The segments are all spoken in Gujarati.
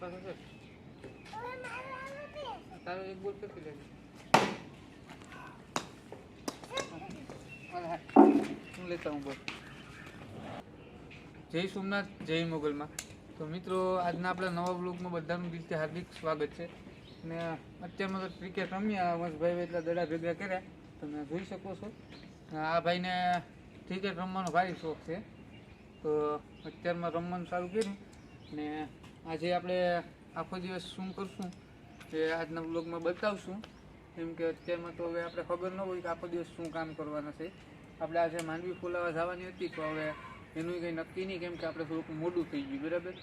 પાછો છે તારો એક બોલ કેટલી લેજે. હું લેતા હું બોલ. જય સોમનાથ, જય મોગલમાં. તો મિત્રો, આજના આપણા નવા બ્લોગમાં બધાનું દિલથી હાર્દિક સ્વાગત છે. ને અત્યારમાં તો ક્રિકેટ રમ્યા વંશભાઈ એટલા દડા ભેગા કર્યા. તમે જોઈ શકો છો. આ ભાઈને ક્રિકેટ રમવાનો ભારી શોખ છે. તો અત્યારમાં રમવાનું ચાલુ કર્યું. ને આજે આપણે આખો દિવસ શું કરશું એ આજના બ્લોગમાં બતાવશું. કેમ કે અત્યારમાં તો હવે આપણે ખબર ન હોય કે આખો દિવસ શું કામ કરવાના છે. આપણે આજે માંડવી ફોલાવા જવાની હતી, તો હવે એનું કંઈ નક્કી નહીં, કેમ કે આપણે થોડુંક મોડું થઈ ગયું, બરાબર?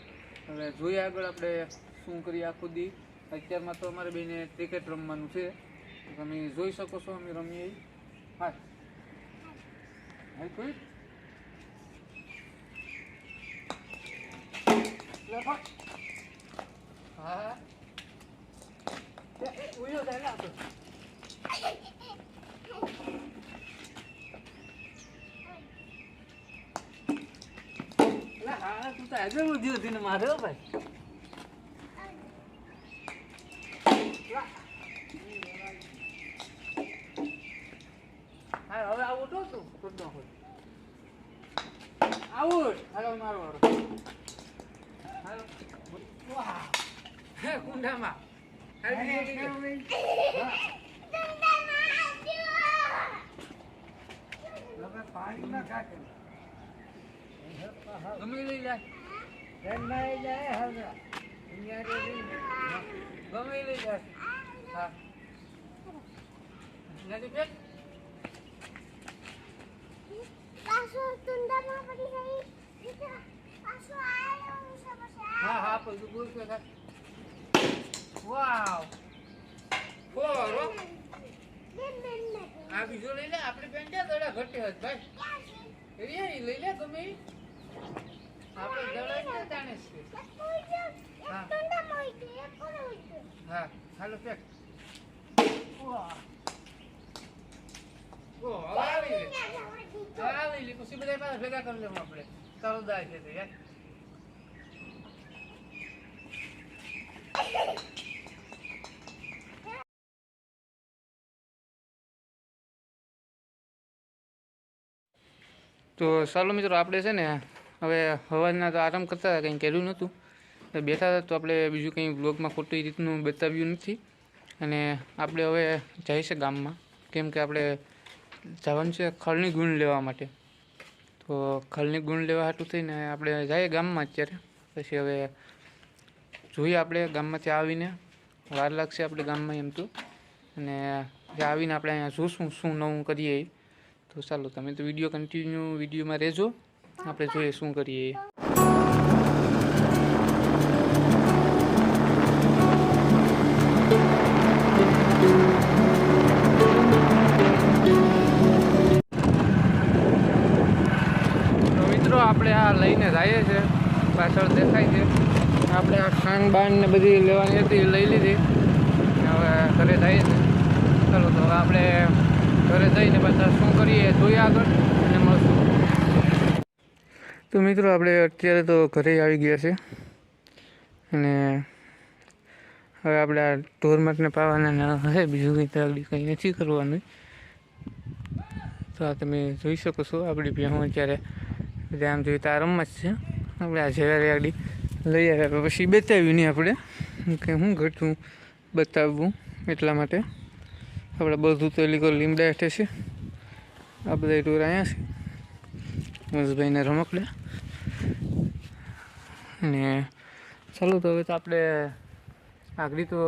હવે જોઈએ આગળ આપણે શું કરીએ આખો દી. અત્યારમાં તો અમારે બેને ક્રિકેટ રમવાનું છે. તમે જોઈ શકો છો, અમે રમીએ. હા. હા કોઈ? એ, ઉયો જાય ને તો. લે, હા, તું તો આજે બુદ્ધિ હતી ને મારે ભાઈ હા હવે આવું તો તું ખુદ નો ખુદ આવું હાલો મારો વારો હાલો વાહ હે કુંડામાં લઈ. હા. ગમે લઈ જાય ગમે લઈ જાય હા. નથી હા હા પણ તું બોલ કે. વાવ હો. આ બીજો લઈ લે આપણે બેન ક્યાં દડા ઘટે હત ભાઈ. એ લઈ લે ગમે. ઈ. આપણે દડા ક્યાં તાણે છે? હા. હાલો પેક. વાહ ઓ આવી લે. આવી લે પછી બધા પાસે ભેગા કરી લેવું આપણે. તારો દાય છે તે યાર તો ચાલો મિત્રો, આપણે છે ને હવે હવાના તો આરામ કરતા હતા, કંઈ કર્યું નહોતું. બેઠા હતા તો આપણે બીજું કંઈ બ્લોગમાં ખોટી રીતનું બતાવ્યું નથી. અને આપણે હવે જઈએ છે ગામમાં, કેમ કે આપણે જવાનું છે ખળની ગુણ લેવા માટે. તો ખળની ગુણ લેવા હાટું થઈને આપણે જઈએ ગામમાં અત્યારે. પછી હવે જોઈએ આપણે ગામમાંથી આવીને, વાર લાગશે આપણે ગામમાં એમ તો. અને આવીને આપણે અહીંયા જોશું શું નવું કરીએ. તો ચાલો તમે તો વીડિયો કન્ટિન્યુ વિડીયોમાં રહેજો. આપણે જોઈએ શું કરીએ. મિત્રો, આપણે આ લઈને જઈએ છે. પાછળ દેખાય છે. આપણે આ ખાંડ બાન ને બધી લેવાની હતી, લઈ લીધી. હવે ઘરે જઈએ છે. ચાલો, તો આપણે ઘરે જઈને પાછા શું કરીએ જોઈએ આગળ અને મળશું. તો મિત્રો, આપણે અત્યારે તો ઘરે આવી ગયા છે. અને હવે આપણે આ ઢોરમાટને પાવાના હશે બીજું કંઈ તકલીફ કંઈ નથી કરવાનું. તો આ તમે જોઈ શકો છો, આપણી ભેહું અત્યારે આમ જોઈએ તો આ રમત છે. આપણે આ ઝેરા આગળ લઈ આવ્યા પછી બતાવ્યું નહીં આપણે. કે હું ઘટું, બતાવવું એટલા માટે. આપણે બધું તો લીકો લીમડા હેઠે છે. આ બધા ટૂર અહીંયા છે. મનસભાઈને રમકડા અને ચાલો તો હવે તો આપણે આગળ તો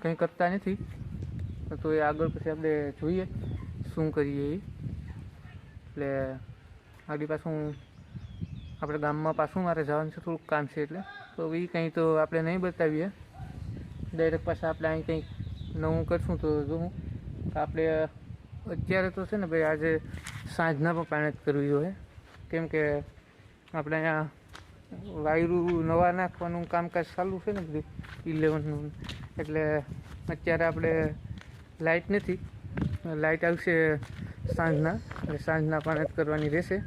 કંઈ કરતા નથી. તો એ આગળ પછી આપણે જોઈએ શું કરીએ એ. એટલે આગળ પાછું આપણે ગામમાં પાછું મારે જવાનું છે, થોડુંક કામ છે એટલે. તો એ કંઈ તો આપણે નહીં બતાવીએ. ડાયરેક્ટ પાછા આપણે અહીં કંઈક નવું કરશું તો તો આપણે અત્યારે તો છે ને ભાઈ આજે સાંજના પણ પાણી જ કરવી જોઈએ. કેમ કે આપણે અહીંયા વાયરુ નવા નાખવાનું કામકાજ ચાલુ છે ને બધું ઇલેવનનું એટલે અત્યારે આપણે લાઇટ નથી. લાઇટ આવશે સાંજના, એટલે સાંજના પાણી જ કરવાની રહેશે.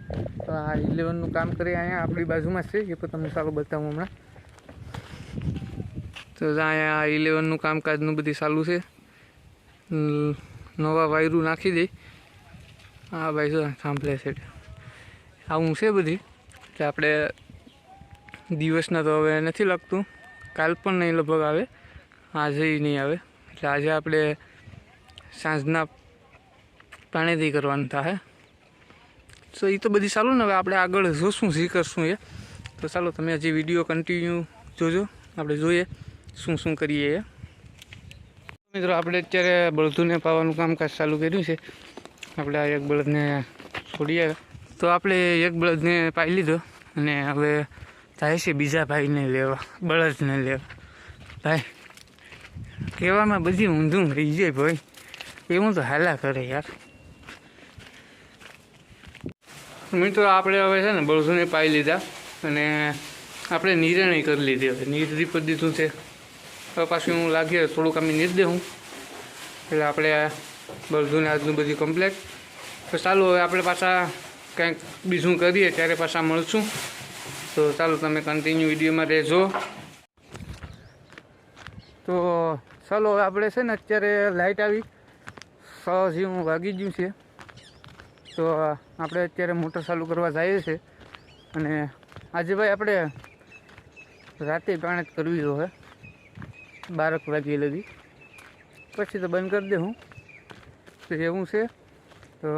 તો આ ઇલેવનનું કામ કરીએ અહીંયા આપણી બાજુમાં છે. એ પણ તમને સારું બતાવું હમણાં. તો અહીંયા ઇલેવનનું કામકાજનું બધી ચાલુ છે. નવા વાયરું નાખી દઈ હા ભાઈ, જો, સાંભળે છે. આવું છે બધી. એટલે આપણે દિવસના તો હવે નથી લાગતું. કાલ પણ નહીં લગભગ આવે. આજે નહીં આવે. એટલે આજે આપણે સાંજના પાણીથી કરવાનું થાય. તો એ તો બધી ચાલુ ને હવે આપણે આગળ જોશું શી કરશું એ. તો ચાલો, તમે હજી વીડિયો કન્ટિન્યુ જોજો. આપણે જોઈએ શું શું કરીએ એ. મિત્રો, આપણે અત્યારે બળદુને પાવાનું કામકાજ ચાલુ કર્યું છે. આપણે આ એક બળદને છોડી આવ્યા. તો આપણે એક બળદને પાઈ લીધો અને હવે થાય છે બીજા ભાઈને લેવા, બળદને લેવા. ભાઈ, કહેવામાં બધી ઊંધું રહી જાય ભાઈ. એવું તો હાલા કરે યાર. મિત્રો, આપણે હવે છે ને બળદોને પાઈ લીધા અને આપણે નિર્ણય કરી લીધી. હવે નિર્ધી કરી દીધું છે? હવે પાછું હું લાગે થોડુંક અમે નીર દેવું એટલે આપણે બળદુને આજનું બધી કમ્પ્લેટ તો ચાલો, હવે આપણે પાછા કંઈક બીજું કરીએ, ત્યારે પાછા મળશું. તો ચાલો, તમે કન્ટિન્યુ વિડીયોમાં રહેજો. તો ચાલો, હવે આપણે છે ને અત્યારે લાઇટ આવી. સો જેવું વાગી ગયું છે. તો આપણે અત્યારે મોટર ચાલુ કરવા જઈએ છીએ અને આજે ભાઈ આપણે રાતે પાણી કરવી જોઈએ બારક વાગી લગી. પછી તો બંધ કરી દે હું તો એવું છે. તો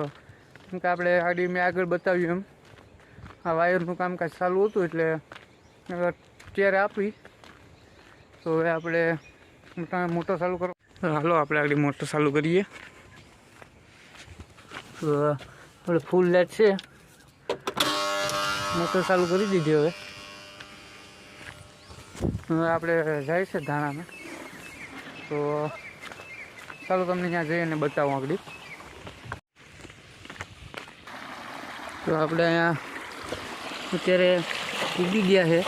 કેમ કે આપણે ગાડી મેં આગળ બતાવ્યું એમ. આ વાયરનું કામકાજ ચાલુ હતું એટલે હવે અત્યારે આપી. તો હવે આપણે મોટા મોટર ચાલુ કરો હાલો, આપણે આગળ મોટર ચાલુ કરીએ. તો આપણે ફૂલ લાઈટ છે. મોટર ચાલુ કરી દીધી હવે. હવે આપણે જાય છે ધાણામાં. તો ચાલો તમને ત્યાં જઈને બતાવું આગળ. તો આપણે અહીંયા અત્યારે ઉગી ગયા છે.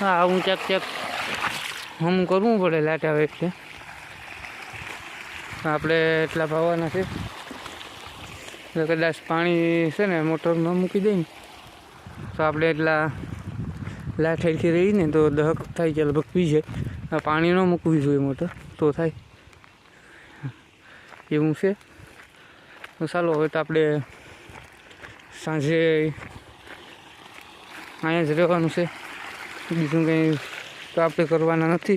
હા હું ચેક ચેક હમ કરવું પડે લાટ આવે એટલે આપણે એટલા ભાવવાના છે. કદાચ પાણી છે ને મોટરમાં મૂકી દઈએ તો આપણે એટલા લાઠેથી રહીને તો દહક થાય છે, લગભગ પી જાય. પાણી ન મૂકવી જોઈએ મોટર, તો થાય. એવું છે. તો ચાલો, હવે તો આપણે સાંજે અહીંયા જ રહેવાનું છે. બીજું કંઈ તો આપણે કરવાના નથી.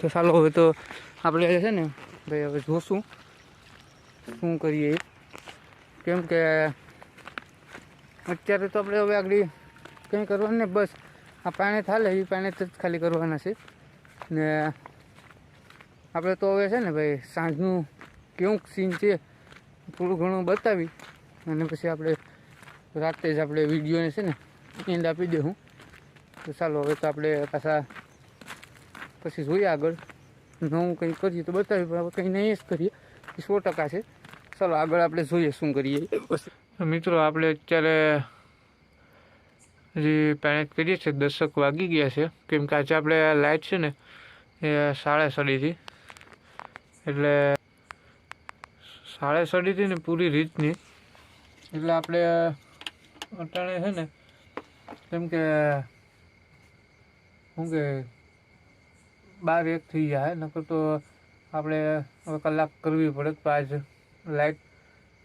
તો ચાલો, હવે તો આપણે છે ને, ભાઈ, હવે જોશું. શું કરીએ. કેમ કે અત્યારે તો આપણે હવે આગળ કંઈ કરવાનું ને બસ. આ પાણી થાલે, એ પાણી જ ખાલી કરવાના છે. ને આપણે તો હવે છે ને ભાઈ સાંજનું કેવું સીન છે, થોડું ઘણું બતાવી અને પછી આપણે રાતે જ આપણે વિડીયોને છે ને એન્ડ આપી દઉં તો ચાલો હવે તો આપણે પાછા પછી જોઈએ આગળ. નવું કંઈ કરીએ તો બતાવી પણ કંઈ નહીં જ કરીએ. એ સો ટકા છે. ચાલો આગળ આપણે જોઈએ શું કરીએ. મિત્રો, આપણે અત્યારે હજી પેરેન્ટ કરીએ છીએ દશક વાગી ગયા છે. કેમ કે આજે આપણે લાઇટ છે ને, એ સાડા સડીથી એટલે સાડા સડીથી ને પૂરી રીતની. એટલે આપણે અટાણે છે ને, કેમ કે શું કે બાર એક થઈ જાય નકર તો આપણે હવે કલાક કરવી પડે તો આજ લાઇટ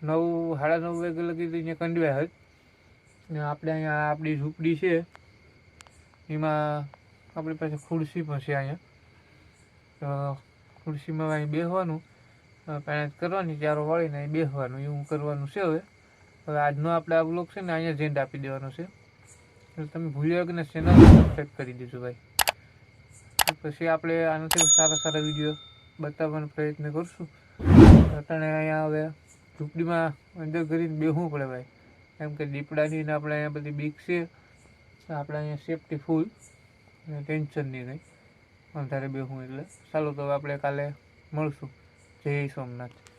નવ, સાડા નવ વાગે લગી તો અહીંયા કંડવાય હોય. ને આપણે અહીંયા આપણી ઝૂંપડી છે. એમાં આપણી પાસે ખુરશી પણ છે અહીંયા. ખુરશીમાં અહીં બેસવાનું પેરેન્ટ કરવાની, ચારો વાળીને અહીં બેસવાનું એવું કરવાનું છે હવે. હવે આજનો આપણે આ બ્લોગ છે ને અહીંયા જેન્ડ આપી દેવાનો છે. તમે ભૂલ્યા વગર ચેનલ સબસ્ક્રાઈબ કરી દીધું ભાઈ. પછી આપણે આનાથી સારા સારા વીડિયો બતાવવાનો પ્રયત્ન કરશું. અત્યારે અહીંયા હવે ઝૂંપડીમાં અંદર કરીને બેસવું પડે ભાઈ. કેમ કે દીપડાની આપણે અહીંયા બધી બીક છે. આપણે અહીંયા સેફટી ફૂલ ટેન્શન નહીં કંઈ. અંધારે બેહું એટલે. ચાલો તો આપણે કાલે મળશું. જય સોમનાથ.